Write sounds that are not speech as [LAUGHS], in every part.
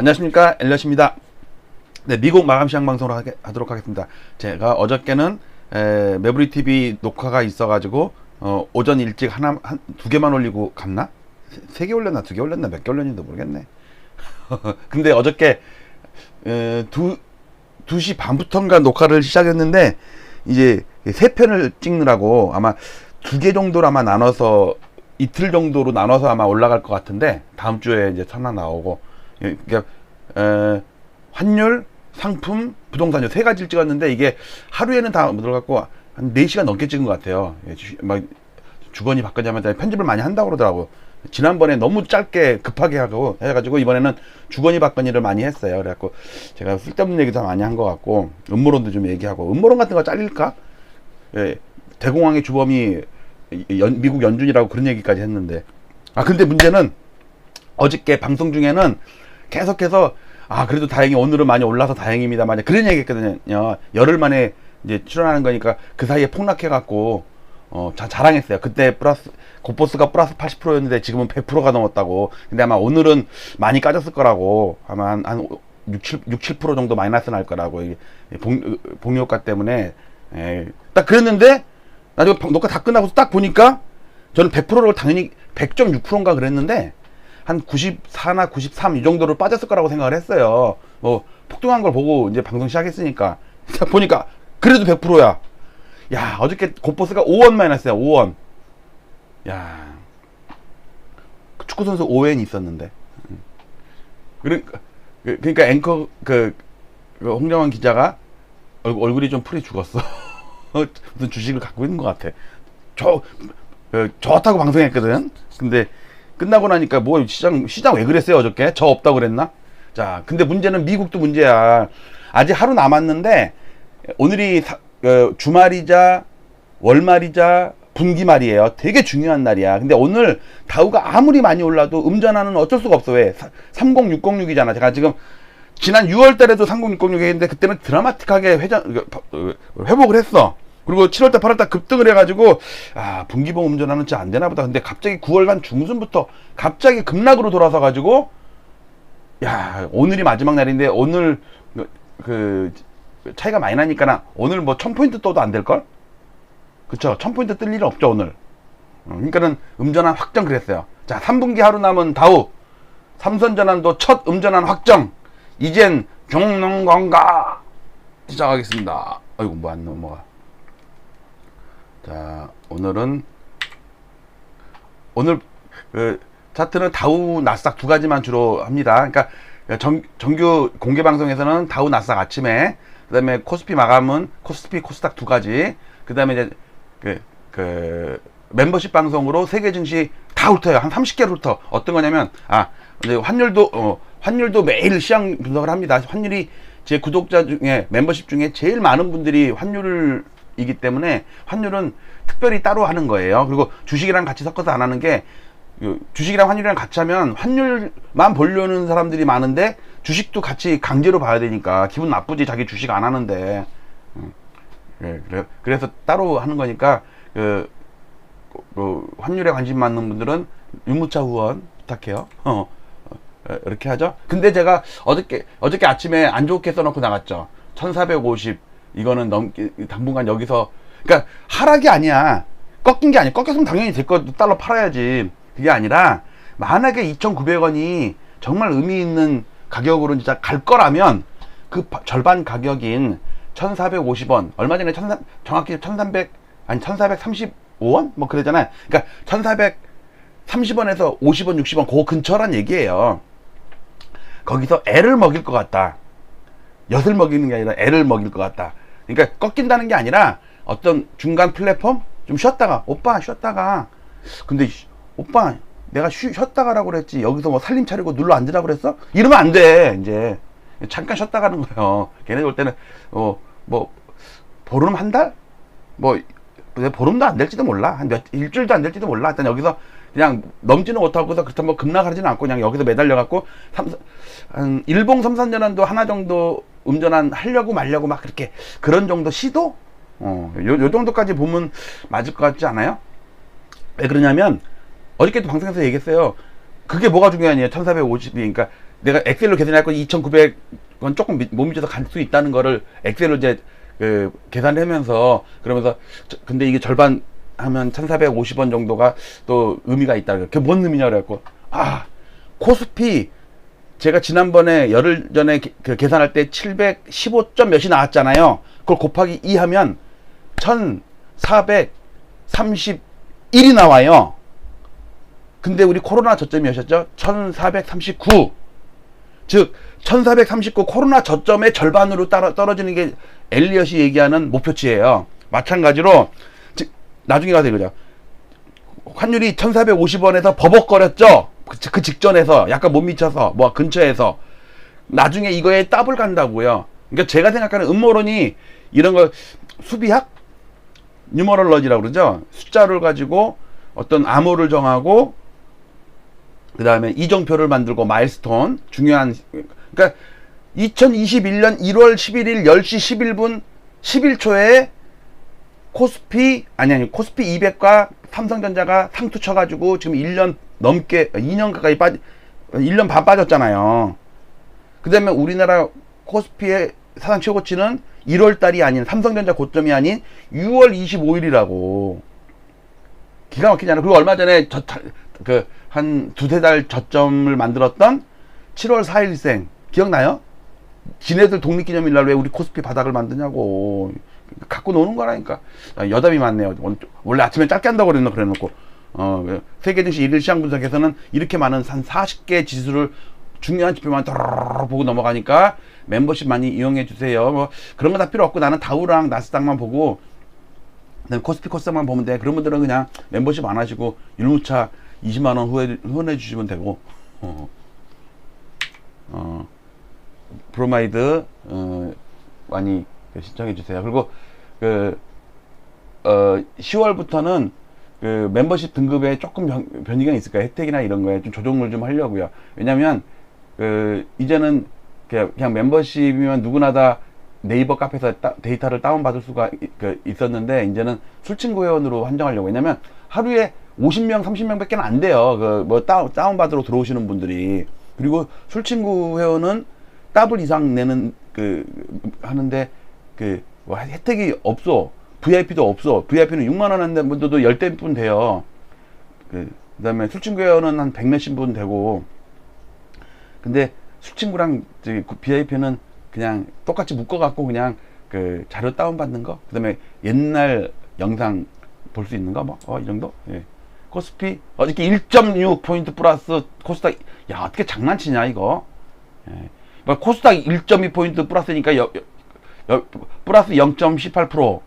안녕하십니까 엘리엇입니다. 네, 미국 마감 시장 방송을 하도록 하겠습니다. 제가 어저께는 에, 매브리 TV 녹화가 있어가지고 어, 오전 일찍 하나 한, 두 개만 올리고 갔나? 세 개 올렸나 두 개 올렸나 몇 개 올렸는지 모르겠네. [LAUGHS] 근데 어저께 에, 두 2시 반부터인가 녹화를 시작했는데 이제 세 편을 찍느라고 아마 두 개 정도로 아마 나눠서 이틀 정도로 나눠서 아마 올라갈 것 같은데 다음 주에 이제 하나 나오고 예, 그러니까 에, 환율, 상품, 부동산 세 가지를 찍었는데 이게 하루에는 다못 들어갔고 한 4시간 넘게 찍은 것 같아요. 예, 주, 막 주거니 받거니 하면서 편집을 많이 한다고 그러더라고. 지난번에 너무 짧게 급하게 하고 해가지고 이번에는 주거니 받거니를 많이 했어요. 그래갖고 제가 쓸데없는 얘기도 많이 한 것 같고 음모론도 좀 얘기하고 음모론 같은 거 잘릴까? 예, 대공황의 주범이 연- 미국 연준이라고 그런 얘기까지 했는데 아 근데 문제는 어저께 방송 중에는 계속해서 아 그래도 다행히 오늘은 많이 올라서 다행입니다 만약 그런 얘기했거든요 열흘 만에 이제 출연하는 거니까 그 사이에 폭락해 갖고 어 자, 자랑했어요. 그때 플러스 고포스가 플러스 80%였는데 지금은 100%가 넘었다고. 근데 아마 오늘은 많이 까졌을 거라고. 아마 한, 한 6, 7, 6, 7% 정도 마이너스 날 거라고. 이게 복, 복리효과 때문에. 에, 딱 그랬는데 나중에 방- 녹화 다 끝나고 딱 보니까 저는 100%를 당연히 100.6%인가 그랬는데 한 94나 93 이 정도로 빠졌을 거라고 생각을 했어요. 뭐 폭등한 걸 보고 이제 방송 시작했으니까. 딱 [LAUGHS] 보니까 그래도 100%야. 야 어저께 고포스가 5원 마이너스야 5원. 야 축구 선수 오웬이 있었는데. 음. 그러니까 그- 그러니까 앵커 그, 그 홍정환 기자가 얼굴, 얼굴이 좀 풀이 죽었어. [LAUGHS] 무슨 주식을 갖고 있는 것 같아. 저 그, 좋다고 방송했거든. 근데 끝나고 나니까 뭐 시장 시장 왜 그랬어요 어저께? 저 없다고 그랬나? 자, 근데 문제는 미국도 문제야. 아직 하루 남았는데 오늘이 사- 어, 주말이자 월말이자 분기말이에요. 되게 중요한 날이야. 근데 오늘 다우가 아무리 많이 올라도 음전하는 어쩔 수가 없어. 왜? 30606이잖아. 제가 지금 지난 6월 달에도 30606 했는데 그때는 드라마틱하게 회전 어, 회복을 했어. 그리고 7월 달, 8월 달 급등을 해가지고 아 분기봉 음전하는 진짜 안 되나 보다. 근데 갑자기 9월간 중순부터 갑자기 급락으로 돌아서 가지고 야 오늘이 마지막 날인데 오늘 그- 그 차이가 많이 나니까 오늘 뭐 1000포인트 떠도 안 될걸? 그쵸? 1000포인트 뜰 일은 없죠 오늘. 어, 그러니까는 음전환 확정 그랬어요. 자 3분기 하루 남은 다우. 삼선전환도 첫 음전환 확정. 이젠 죽는 건가. 시작하겠습니다. 아이고 뭐 안 넘어가. 자 오늘은 오늘 그 차트는 다우 나스닥 두 가지만 주로 합니다. 그러니까 정, 정규 공개 방송에서는 다우 나스닥 아침에 그다음에 코스피 마감은 코스피 코스닥 두 가지 그다음에 이제 그, 그 멤버십 방송으로 세계 증시 다 훑어요. 한 30개를 훑어. 어떤 거냐면 아 이제 환율도 어, 환율도 매일 시장 분석을 합니다. 환율이 제 구독자 중에 멤버십 중에 제일 많은 분들이 환율을 이기 때문에 환율은 특별히 따로 하는 거예요. 그리고 주식이랑 같이 섞어서 안 하는 게요 주식이랑 환율이랑 같이 하면 환율만 보려는 사람들이 많은데 주식도 같이 강제로 봐야 되니까 기분 나쁘지 자기 주식 안 하는데 음. 예, 그래, 그래서 따로 하는 거니까 그, 그 환율에 관심 많은 분들은 유무차 후원 부탁해요. [LAUGHS] 어, 어, 이렇게 하죠. 근데 제가 어저께 어저께 아침에 안 좋게 써놓고 나갔죠. 1450 이거는 넘기 당분간 여기서 그러니까 하락이 아니야. 꺾인 게 아니야. 꺾였으면 당연히 제거 달러 팔아야지. 그게 아니라 만약에 2,900원이 정말 의미 있는 가격으로 진짜 갈 거라면 그 바- 절반 가격인 1,450원 얼마 전에 1 정확히 1,300 아니 1,435원 뭐 그러잖아요. 그러니까 1,430원에서 50원, 60원 그 근처란 얘기예요. 거기서 애를 먹일 것 같다. 엿을 먹이는 게 아니라 애를 먹일 것 같다. 그러니까 꺾인다는 게 아니라 어떤 중간 플랫폼 좀 쉬었다가 오빠 쉬었다가 근데 씨, 오빠 내가 쉬, 쉬었다 가라고 그랬지 여기서 뭐 살림 차리고 눌러 앉으라고 그랬어? 이러면 안 돼 이제 잠깐 쉬었다 가는 거예요. 걔네 올 때는 어뭐 보름 한 달? 뭐 보름도 안 될지도 몰라. 한 몇, 일주일도 안 될지도 몰라. 일단 여기서 그냥 넘지는 못하고서 그렇다고 뭐 급락하지는 않고 그냥 여기서 매달려 갖고 삼, 한 일봉 삼선전환도 하나 정도 음전환 하려고 말려고 막 그렇게 그런 정도 시도? 어, 요, 요 정도까지 보면 맞을 것 같지 않아요? 왜 그러냐면 어저께도 방송에서 얘기했어요. 그게 뭐가 중요하냐? 1450이 그러니까 내가 엑셀로 계산할 거 2,900원 조금 미- 못 미쳐서 갈 수 있다는 거를 엑셀로 이제 그 계산하면서 그러면서 저- 근데 이게 절반 하면 1,450원 정도가 또 의미가 있다. 그게 뭔 의미냐 그래갖고 아 코스피 제가 지난번에 열흘 전에 게- 그 계산할 때 715 점 몇이 나왔잖아요. 그걸 곱하기 2 하면 1431이 나와요. 근데 우리 코로나 저점이 몇이었죠? 1439. 즉, 1439 코로나 저점의 절반으로 따라, 떨어지는 게 엘리엇이 얘기하는 목표치예요. 마찬가지로, 즉, 나중에 가서 이거죠. 환율이 1450원에서 버벅거렸죠? 그, 그 직전에서, 약간 못 미쳐서, 뭐 근처에서. 나중에 이거에 더블 간다고요. 그러니까 제가 생각하는 음모론이 이런 거 수비학? 뉴머럴러지라고 그러죠? 숫자를 가지고 어떤 암호를 정하고 그 다음에 이정표를 만들고 마일스톤 중요한 그러니까 2021년 1월 11일 10시 11분 11초에 코스피 아니 아니 코스피 200과 삼성전자가 상투 쳐가지고 지금 1년 넘게 2년 가까이 빠지 1년 반 빠졌잖아요. 그 다음에 우리나라 코스피의 사상 최고치는 1월 달이 아닌 삼성전자 고점이 아닌 6월 25일이라고 기가 막히잖아요. 그리고 얼마 전에 저, 그, 한 두세 달 저점을 만들었던 7월 4일생. 기억나요? 지네들 독립기념일 날 왜 우리 코스피 바닥을 만드냐고. 갖고 노는 거라니까. 아, 여담이 많네요. 원래 아침에 짧게 한다고 그랬나, 그래 놓고. 어, 세계 증시 일일 시장 분석에서는 이렇게 많은 한 40개 지수를 중요한 지표만 더러러 보고 넘어가니까 멤버십 많이 이용해 주세요. 뭐 그런 거 다 필요 없고 나는 다우랑 나스닥만 보고 코스피 코스닥만 보면 돼. 그런 분들은 그냥 멤버십 안 하시고 율무차 20만 원 후회, 후원해 주시면 되고 어, 어, 브로마이드 어, 많이 그 신청해 주세요. 그리고 그 어, 10월부터는 그 멤버십 등급에 조금 변, 변이가 있을까 요 혜택이나 이런 거에 좀 조정을 좀 하려고요. 왜냐면 그 이제는 그냥, 그냥 멤버십이면 누구나 다 네이버 카페에서 따- 데이터를 다운받을 수가 이- 그 있었는데 이제는 술친구 회원으로 한정하려고 왜냐면 하루에 50명 30명밖에 안 돼요. 그뭐 다운, 다운 받으러 들어오시는 분들이. 그리고 술친구 회원은 더블 이상 내는 그 하는데 그 뭐 혜택이 없어. VIP도 없어. VIP는 6만 원 하는 분들도 열대 분 돼요. 그 그다음에 술친구 회원은 한 100몇십 분 되고. 근데 술친구랑 저기 VIP는 그냥 똑같이 묶어갖고 그냥 그 자료 다운받는 거, 그 다음에 옛날 영상 볼 수 있는 거, 뭐, 어, 이 정도? 예. 코스피, 어저께 1.6 포인트 플러스 코스닥, 야, 어떻게 장난치냐, 이거. 예. 뭐 코스닥 1.2 포인트 플러스니까 여, 여, 여, 플러스 0.18%.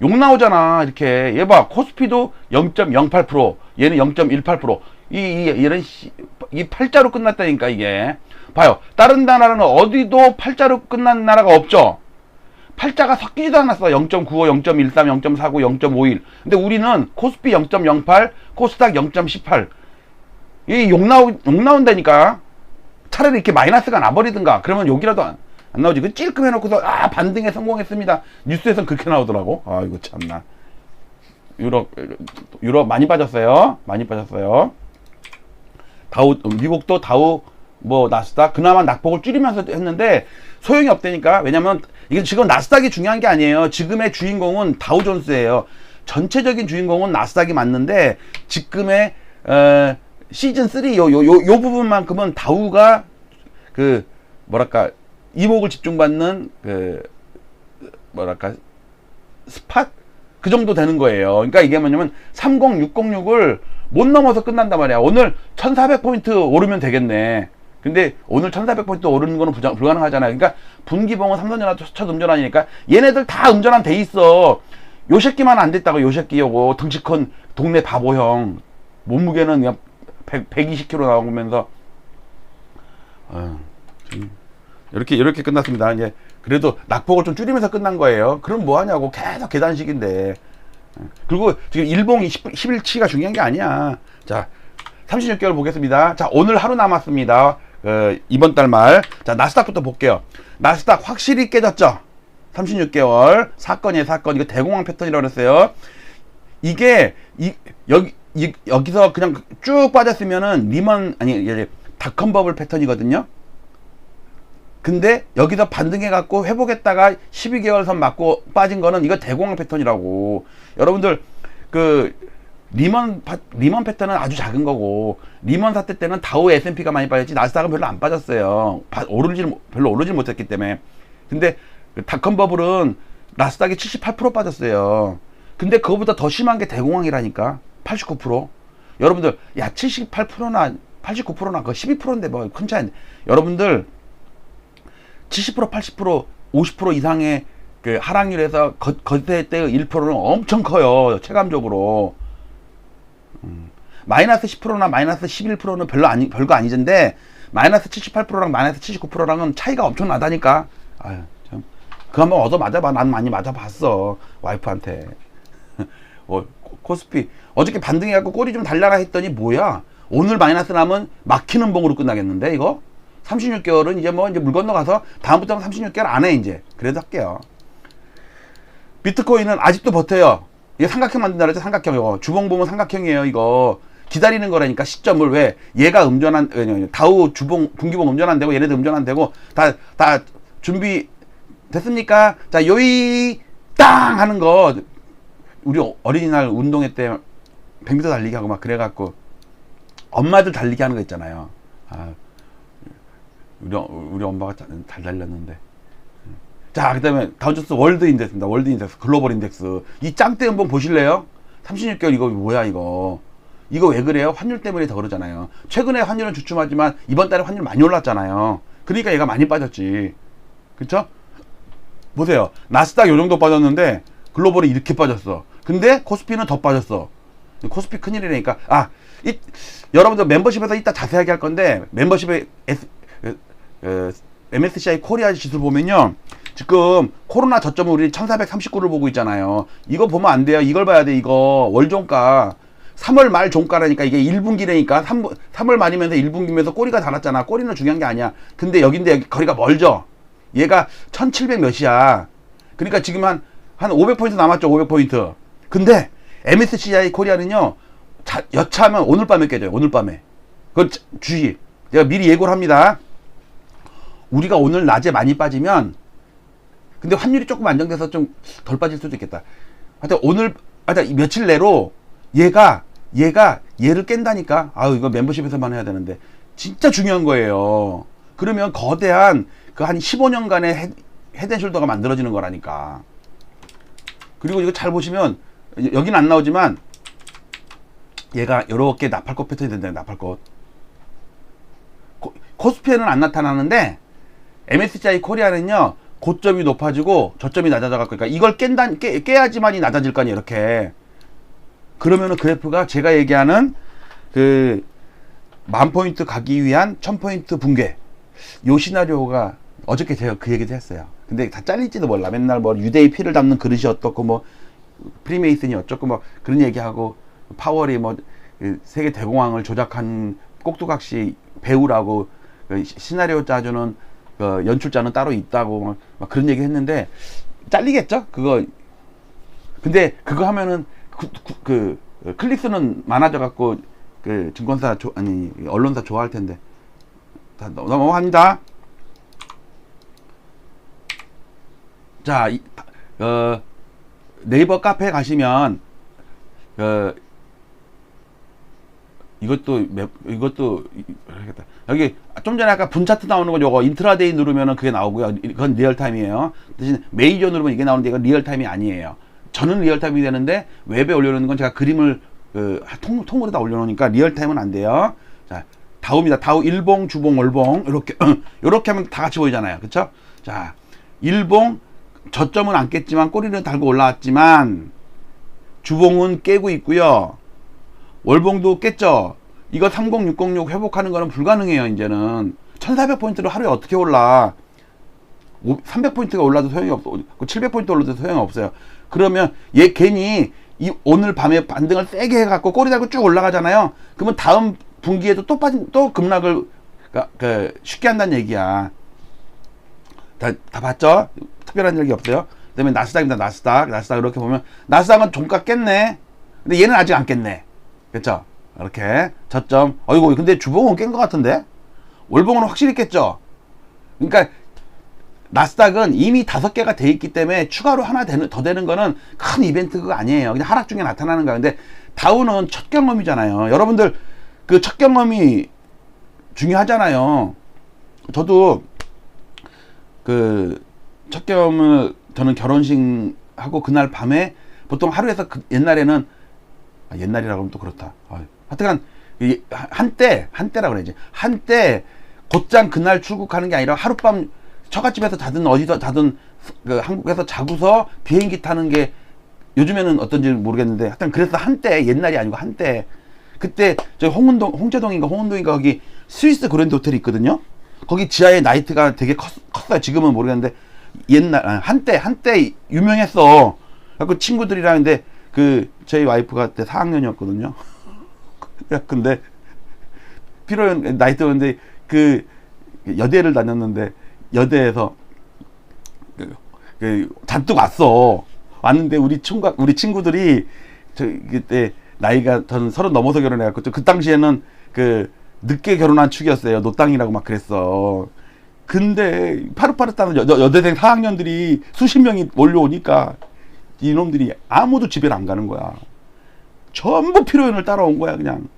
욕 나오잖아, 이렇게. 얘 봐, 코스피도 0.08%, 얘는 0.18%. 이, 이, 이런, 씨, 이 팔자로 끝났다니까, 이게. 봐요. 다른 나라는 어디도 팔자로 끝난 나라가 없죠? 팔자가 섞이지도 않았어. 0.95, 0.13, 0.49, 0.51. 근데 우리는 코스피 0.08, 코스닥 0.18. 이욕 나오, 욕 나온다니까. 차라리 이렇게 마이너스가 나버리든가. 그러면 욕이라도 안, 안 나오지. 그 찔끔 해놓고서, 아, 반등에 성공했습니다. 뉴스에선 그렇게 나오더라고. 아이고, 참나. 유럽, 유럽 많이 빠졌어요. 많이 빠졌어요. 다우, 미국도 다우, 뭐, 나스닥, 그나마 낙폭을 줄이면서 했는데, 소용이 없다니까. 왜냐면, 이게 지금 나스닥이 중요한 게 아니에요. 지금의 주인공은 다우존스예요. 전체적인 주인공은 나스닥이 맞는데, 지금의, 어, 시즌 3 요, 요, 요, 요 부분만큼은 다우가, 그, 뭐랄까, 이목을 집중받는, 그, 뭐랄까, 스팟? 그 정도 되는 거예요. 그러니까 이게 뭐냐면 30606을 못 넘어서 끝난단 말이야. 오늘 1400포인트 오르면 되겠네. 근데 오늘 1400포인트 오르는 거는 부정, 불가능하잖아요. 그러니까 분기봉은 삼성전자 첫 음전환이니까 얘네들 다 음전환 돼 있어. 요 새끼만 안 됐다고 요 새끼 요거 덩치 큰 동네 바보형. 몸무게는 그냥 100, 120kg 나오면서 이렇게 이렇게 끝났습니다. 이제 그래도 낙폭을 좀 줄이면서 끝난 거예요. 그럼 뭐 하냐고 계속 계단식인데 그리고 지금 일봉 20, 11치가 중요한 게 아니야. 자, 36개월 보겠습니다. 자, 오늘 하루 남았습니다. 어, 이번 달 말. 자, 나스닥부터 볼게요. 나스닥 확실히 깨졌죠? 36개월. 사건이에요, 사건. 이거 대공황 패턴이라고 그랬어요. 이게, 이, 여기, 이, 여기서 그냥 쭉 빠졌으면은 리먼, 아니, 닷컴 버블 패턴이거든요. 근데 여기서 반등해 갖고 회복했다가 12개월 선 맞고 빠진 거는 이거 대공황 패턴이라고. 여러분들, 그, 리먼, 파- 리먼 패턴은 아주 작은 거고, 리먼 사태 때는 다우 S&P가 많이 빠졌지, 나스닥은 별로 안 빠졌어요. 바- 오르질, 별로 오르질 못했기 때문에. 근데, 그 닷컴 버블은 나스닥이 78% 빠졌어요. 근데 그거보다 더 심한 게 대공황이라니까. 89%. 여러분들, 야, 78%나, 89%나, 그거 12%인데 뭐 큰 차이. 여러분들, 70% 80% 50% 이상의 그 하락률에서 거, 거세 때의 1%는 엄청 커요 체감적으로 음, 마이너스 10%나 마이너스 11%는 별로 아니 별거 아니던데 마이너스 78%랑 마이너스 79%랑은 차이가 엄청 나다니까. 아유 참. 그거 한번 얻어 맞아봐. 난 많이 맞아봤어 와이프한테. [LAUGHS] 어, 코- 코스피. 어저께 반등해갖고 꼬리 좀 달라라 했더니 뭐야? 오늘 마이너스 나면 막히는 봉으로 끝나겠는데 이거? 36개월은 이제 뭐 이제 물 건너가서 다음부터는 36개월 안 해 이제 그래도 할게요. 비트코인은 아직도 버텨요 이게 삼각형 만든다 그랬죠? 삼각형. 이거 주봉 보면 삼각형이에요 이거. 기다리는 거라니까 시점을 왜? 얘가 음전한 아니, 다우 주봉 분기봉 음전 안 되고 얘네들 음전 안 되고 다 다 준비 됐습니까? 자 요이 땅 하는 거. 우리 어린이날 운동회 때 100m 달리기 하고 막 그래갖고 엄마들 달리기 하는 거 있잖아요. 아, 우리, 어- 우리 엄마가 잘, 잘 달렸는데. 자, 그 다음에 다운조스 월드 인덱스입니다. 월드 인덱스, 글로벌 인덱스. 이 짱대 연봉 보실래요? 36개월 이거 뭐야, 이거. 이거 왜 그래요? 환율 때문에 더 그러잖아요. 최근에 환율은 주춤하지만 이번 달에 환율 많이 올랐잖아요. 그러니까 얘가 많이 빠졌지. 그쵸? 보세요. 나스닥 요 정도 빠졌는데 글로벌이 이렇게 빠졌어. 근데 코스피는 더 빠졌어. 코스피 큰일이라니까. 아, 이, 여러분들 멤버십에서 이따 자세하게 할 건데 멤버십에 S, 어, 어, MSCI 코리아 지수 보면요. 지금 코로나 저점을 우리 1439를 보고 있잖아요. 이거 보면 안 돼요. 이걸 봐야 돼. 이거 월종가. 3월 말 종가라니까 이게 1분기라니까 3, 3월 말이면서 1분기면서 꼬리가 달았잖아. 꼬리는 중요한 게 아니야. 근데 여긴데 여기 거리가 멀죠. 얘가 1700 몇이야. 그러니까 지금 한, 한 500포인트 남았죠. 500포인트. 근데 MSCI 코리아는요. 자, 여차하면 오늘 밤에 깨져요. 오늘 밤에. 그 주의. 제가 미리 예고를 합니다. 우리가 오늘 낮에 많이 빠지면 근데 환율이 조금 안정돼서 좀 덜 빠질 수도 있겠다. 하여튼 오늘 하여튼 며칠 내로 얘가 얘가 얘를 깬다니까. 아유 이거 멤버십에서만 해야 되는데 진짜 중요한 거예요. 그러면 거대한 그 한 15년간의 헤, 헤드앤숄더가 만들어지는 거라니까. 그리고 이거 잘 보시면 여- 여기는 안 나오지만 얘가 이렇게 나팔꽃 패턴이 된다. 나팔꽃. 코, 코스피에는 안 나타나는데 MSCI 코리아는요 고점이 높아지고 저점이 낮아져 갖고 그러니까 이걸 깬다 깨, 깨야지만이 낮아질 거 아니에요 이렇게. 그러면은 그래프가 제가 얘기하는 그 만 포인트 가기 위한 천 포인트 붕괴. 요 시나리오가 어저께 제가 그 얘기도 했어요. 근데 다 잘릴지도 몰라. 맨날 뭐 유대의 피를 담는 그릇이 어떻고 뭐 프리메이슨이 어쩌고 뭐 그런 얘기하고 파월이 뭐그 세계 대공황을 조작한 꼭두각시 배우라고 그 시- 시나리오 짜주는 그 연출자는 따로 있다고 막, 막 그런 얘기 했는데 잘리겠죠? 그거. 근데 그거 하면은 그, 그, 그 클릭수는 많아져 갖고 그 증권사 조, 아니 언론사 좋아할 텐데. 다 넘- 넘어갑니다. 자 이, 어, 네이버 카페 가시면 어, 이것도 맵, 이것도 이- 알겠다. 여기 좀 전에 아까 분 차트 나오는 거 요거 인트라데이 누르면은 그게 나오고요. 이건 리얼 타임이에요. 대신 메이저 누르면 이게 나오는데 이건 리얼 타임이 아니에요. 저는 리얼 타임이 되는데 웹에 올려놓는 건 제가 그림을 그 통, 통으로 다 올려놓으니까 리얼 타임은 안 돼요. 자 다우입니다. 다우 일봉, 주봉, 월봉 이렇게 이렇게 [CLEARS THROAT] 하면 다 같이 보이잖아요. 그렇죠? 자 일봉 저점은 안 깼지만 꼬리는 달고 올라왔지만 주봉은 깨고 있고요. 월봉도 깼죠. 이거 30606 회복하는 거는 불가능해요. 이제는 1400포인트를 하루에 어떻게 올라? 300포인트가 올라도 소용이 없어. 700포인트 올라도 소용이 없어요. 그러면 얘 괜히 이 오늘 밤에 반등을 세게 해갖고 꼬리 달고 쭉 올라가잖아요. 그러면 다음 분기에도 또 빠진 또 급락을 그, 그 쉽게 한다는 얘기야. 다, 다 봤죠? 특별한 얘기 없어요. 그다음에 나스닥입니다. 나스닥, 나스닥 이렇게 보면 나스닥은 종가 깼네. 근데 얘는 아직 안 깼네. 그렇죠? 이렇게 저점. 어이구, 근데 주봉은 깬 것 같은데? 월봉은 확실히 깼죠. 그러니까 나스닥은 이미 다섯 개가 돼 있기 때문에 추가로 하나 되는, 더 되는 거는 큰 이벤트가 아니에요. 그냥 하락 중에 나타나는 거야. 근데 다우는 첫 경험이잖아요. 여러분들 그 첫 경험이 중요하잖아요. 저도 그 첫 경험을 저는 결혼식 하고 그날 밤에 보통 하루에서 그 옛날에는 아, 옛날이라고 하면 또 그렇다. 아, 하여튼간 이 한때 한때라 그래야지 한때 곧장 그날 출국하는 게 아니라 하룻밤 처갓집에서 자든 어디서 자든 그 한국에서 자고서 비행기 타는 게 요즘에는 어떤지 모르겠는데 하여튼 그래서 한때 옛날이 아니고 한때 그때 저 홍은동 홍제동인가 홍은동인가 거기 스위스 그랜드 호텔이 있거든요. 거기 지하에 나이트가 되게 컸, 컸어요. 지금은 모르겠는데 옛날 아, 한때 한때 유명했어. 그 친구들이랑 근데 그 저희 와이프가 그때 4학년이었거든요. [LAUGHS] 근데 필요 나이트였는데 그 여대를 다녔는데 여대에서 그, 그 잔뜩 왔어. 왔는데 우리 총각 우리 친구들이 저 그때 나이가 저는 서른 넘어서 결혼해갖고 그 당시에는 그 늦게 결혼한 축이었어요. 노땅이라고 막 그랬어. 근데 파릇파릇한 여, 여- 여대생 4학년들이 수십 명이 몰려오니까 이놈들이 아무도 집에 안 가는 거야. 전부 피로연을 따라온 거야 그냥.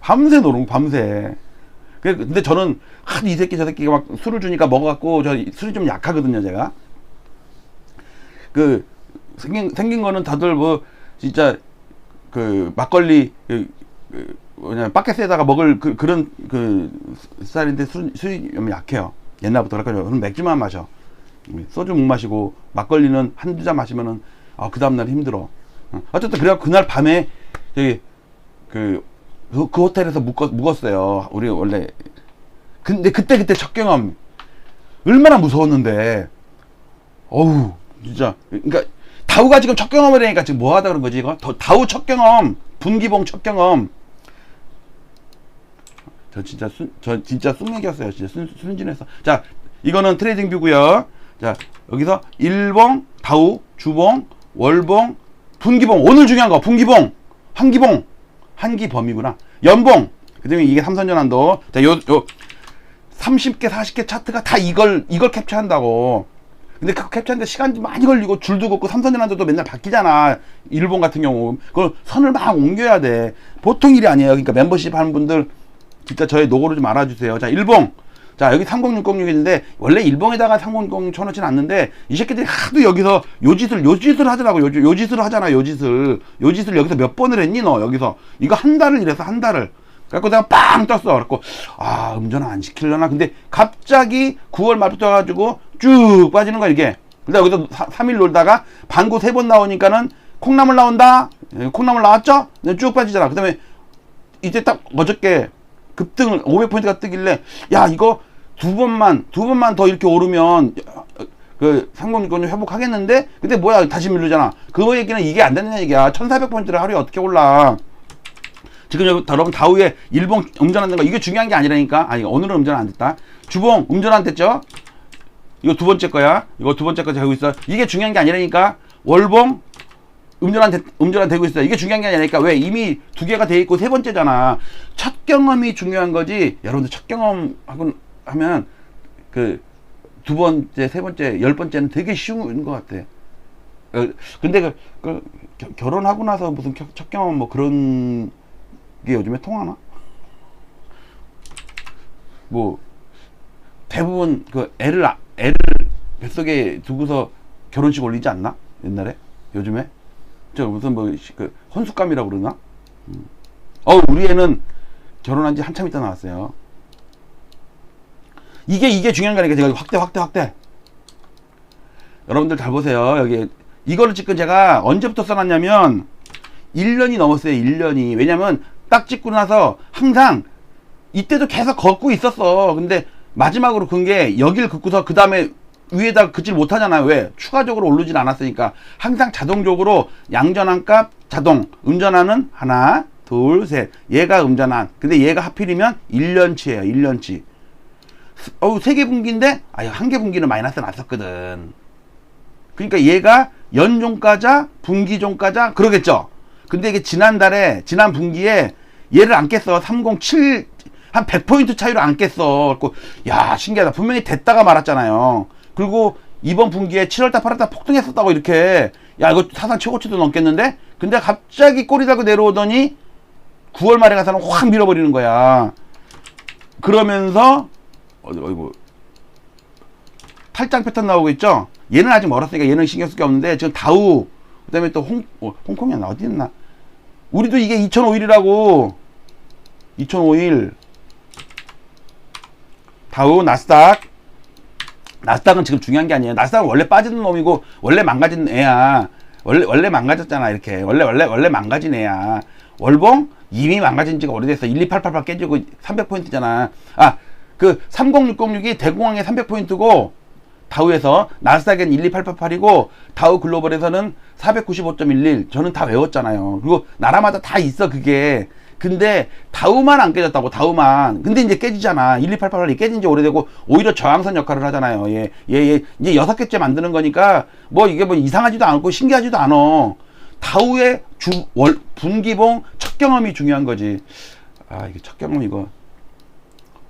밤새 노는 거, 밤새. 그래, 근데 저는 한이 새끼 저 새끼가 막 술을 주니까 먹어갖고 저 술이 좀 약하거든요 제가. 그 생긴 생긴 거는 다들 뭐 진짜 그 막걸리 그, 그 뭐냐 바켓에다가 먹을 그, 그런 그 스타일인데 술, 술이 좀 약해요. 옛날부터 저는 맥주만 마셔. 소주 못 마시고 막걸리는 한두 잔 마시면은 아, 그 다음날 힘들어. 어. 어쨌든 그래 그날 밤에 저기 그, 그, 그 호텔에서 묵었, 묵었어요. 우리 원래. 근데 그때 그때 첫 경험. 얼마나 무서웠는데. 어우 진짜. 그러니까 다우가 지금 첫 경험을 하니까 지금 뭐 하다 그런 거지 이거? 더- 다우 첫 경험. 분기봉 첫 경험. 저 진짜 순, 저 진짜 쑥맥이었어요 진짜. 순, 순진해서. 자 이거는 트레이딩 뷰고요 자 여기서 일봉 다우 주봉 월봉 분기봉 오늘 중요한 거 분기봉 한기봉 한기범이구나 연봉 그다음에 이게 삼선전환도 자 요 요 30개, 40개 차트가 다 이걸, 이걸 캡처한다고. 근데 그 캡처하는데 시간이 많이 걸리고 줄도 걷고 삼선전환도 맨날 바뀌잖아. 일본 같은 경우. 그걸 선을 막 옮겨야 돼. 보통 일이 아니에요. 그러니까 멤버십 하는 분들 진짜 저의 노고를 좀 알아주세요. 자, 일봉. 자, 여기 30606인데 원래 일봉에다가 306 쳐놓진 않는데 이 새끼들이 하도 여기서 요 짓을, 요 짓을 하더라고. 요, 요 짓을 하잖아. 요 짓을. 요 짓을 여기서 몇 번을 했니, 너? 여기서. 이거 한 달을 이래서 한 달을. 그래갖고 내가 빵 떴어. 그래갖고, 아, 음전 안 시키려나? 근데 갑자기 9월 말부터 해가지고 쭉 빠지는 거야, 이게. 근데 여기서 3일 놀다가 반고 세 번 나오니까는 콩나물 나온다? 예, 콩나물 나왔죠? 근데 쭉 빠지잖아. 그 다음에 이제 딱 어저께 급등을 500포인트가 뜨길래 야 이거 두 번만 두 번만 더 이렇게 오르면 그 상공권을 회복하겠는데? 근데 뭐야 다시 밀리잖아. 그 얘기는 이게 안 되는 얘기야. 1400포인트를 하루에 어떻게 올라? 지금 여러분 다우에 일봉 음전하는 거 이게 중요한 게 아니라니까. 아니 오늘은 음전 안 됐다. 주봉 음전 안 됐죠? 이거 두 번째 거야. 이거 두 번째 거 되고 있어. 이게 중요한 게 아니라니까. 월봉 음전한 되, 음전한 되고 있어요. 이게 중요한 게 아니니까 왜 이미 두 개가 돼 있고 세 번째잖아. 첫 경험이 중요한 거지. 여러분들 첫 경험 하고 하면 그 두 번째, 세 번째, 열 번째는 되게 쉬운 것 같아. 어, 근데 그, 그 겨- 결혼하고 나서 무슨 겨- 첫 경험 뭐 그런 게 요즘에 통하나? 뭐 대부분 그 애를 아- 애를 뱃속에 두고서 결혼식 올리지 않나? 옛날에? 요즘에? 저 무슨 뭐그 혼숙감이라고 그러나? 음. 어 우리 애는 결혼한 지 한참 있다 나왔어요. 이게 이게 중요한 거니까 제가 확대 확대 확대. 여러분들 잘 보세요. 여기 이거를 지금 제가 언제부터 써놨냐면 1년이 넘었어요. 1년이. 왜냐면 딱 찍고 나서 항상 이때도 계속 걷고 있었어. 근데 마지막으로 근게 여길 긋고서 그 다음에 위에다 그질 못하잖아요. 왜? 추가적으로 오르진 않았으니까. 항상 자동적으로 양전환 값 자동. 음전환은 하나 둘 셋. 얘가 음전환 근데 얘가 하필이면 1년치예요. 1년치. 어우 세 개 분기인데? 아유 한 개 분기는 마이너스 났었거든. 그러니까 얘가 연종가자 분기종가자 그러겠죠? 근데 이게 지난달에 지난 분기에 얘를 안 깼어. 307 한 100포인트 차이로 안 깼어. 그래갖고 야 신기하다. 분명히 됐다가 말았잖아요 그리고 이번 분기에 7월달 8월달 폭등했었다고 이렇게 야 이거 사상 최고치도 넘겠는데? 근데 갑자기 꼬리 달고 내려오더니 9월 말에 가서는 확 밀어버리는 거야. 그러면서 어디 어이구. 탈장 패턴 나오고 있죠? 얘는 아직 멀었으니까 얘는 신경 쓸 게 없는데 지금 다우 그다음에 또 홍, 어, 홍콩이 나? 어디 있나? 우리도 이게 2005일이라고. 2005일. 다우 나스닥 나스닥은 지금 중요한 게 아니에요. 나스닥은 원래 빠지는 놈이고 원래 망가진 애야. 원래 원래 망가졌잖아 이렇게. 원래 원래 원래 망가진 애야. 월봉 이미 망가진 지가 오래됐어. 12888 깨지고 300포인트잖아. 아, 그 30606이 대공황에 300포인트고 다우에서 나스닥엔 12888이고 다우 글로벌에서는 495.11 저는 다 외웠잖아요. 그리고 나라마다 다 있어 그게. 근데 다우만 안 깨졌다고 다우만. 근데 이제 깨지잖아. 12888이 깨진 지 오래되고 오히려 저항선 역할을 하잖아요. 얘 이제 여섯 개째 만드는 거니까 뭐 이게 뭐 이상하지도 않고 신기하지도 않어. 다우의 주, 월, 분기봉 첫 경험이 중요한 거지. 아, 이게 첫 경험 이거.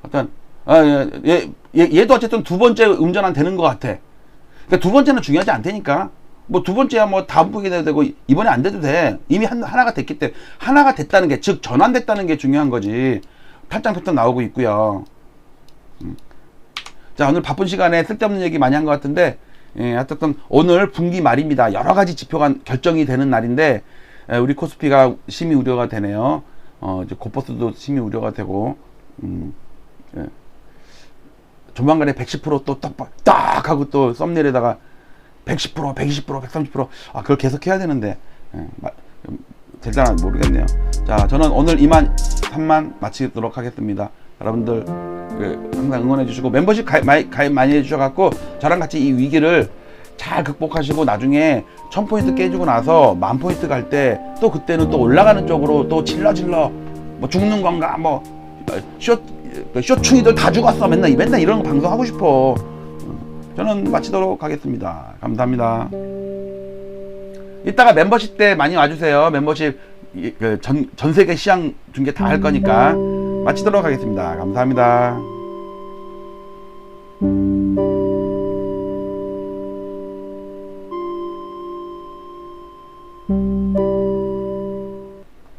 어떤, 아, 얘, 얘, 얘, 얘도 어쨌든 두 번째 음전환 되는 것 같아. 그러니까 두 번째는 중요하지 않다니까. 뭐 두 번째야 뭐 다음 분기 돼도 되고 이번에 안 돼도 돼. 이미 한, 하나가 됐기 때문에 하나가 됐다는 게 즉 전환됐다는 게 중요한 거지. 탈장 패턴 나오고 있고요. 음. 자 오늘 바쁜 시간에 쓸데없는 얘기 많이 한 것 같은데 예, 하여튼 오늘 분기 말입니다. 여러 가지 지표가 결정이 되는 날인데 에, 우리 코스피가 심히 우려가 되네요. 어, 이제 고퍼스도 심히 우려가 되고 음, 예. 조만간에 110%또 딱, 딱 하고 또 썸네일에다가 110%, 120%, 130%, 아, 그걸 계속 해야 되는데, 예, 마, 음, 될지 모르겠네요. 자, 저는 오늘 이만 3만 마치도록 하겠습니다. 여러분들, 그, 항상 응원해 주시고, 멤버십 가입, 많이, 가입 많이 해 주셔 갖고, 저랑 같이 이 위기를 잘 극복하시고, 나중에 1000포인트 깨지고 나서 만 포인트 갈 때, 또 그때는 또 올라가는 쪽으로 또 질러질러, 뭐 죽는 건가, 뭐, 쇼, 쇼충이들 다 죽었어. 맨날, 맨날 이런 거 방송하고 싶어. 저는 마치도록 하겠습니다. 감사합니다. 이따가 멤버십 때 많이 와주세요. 멤버십 그 전, 전 세계 시향 중계 다 할 거니까 마치도록 하겠습니다. 감사합니다.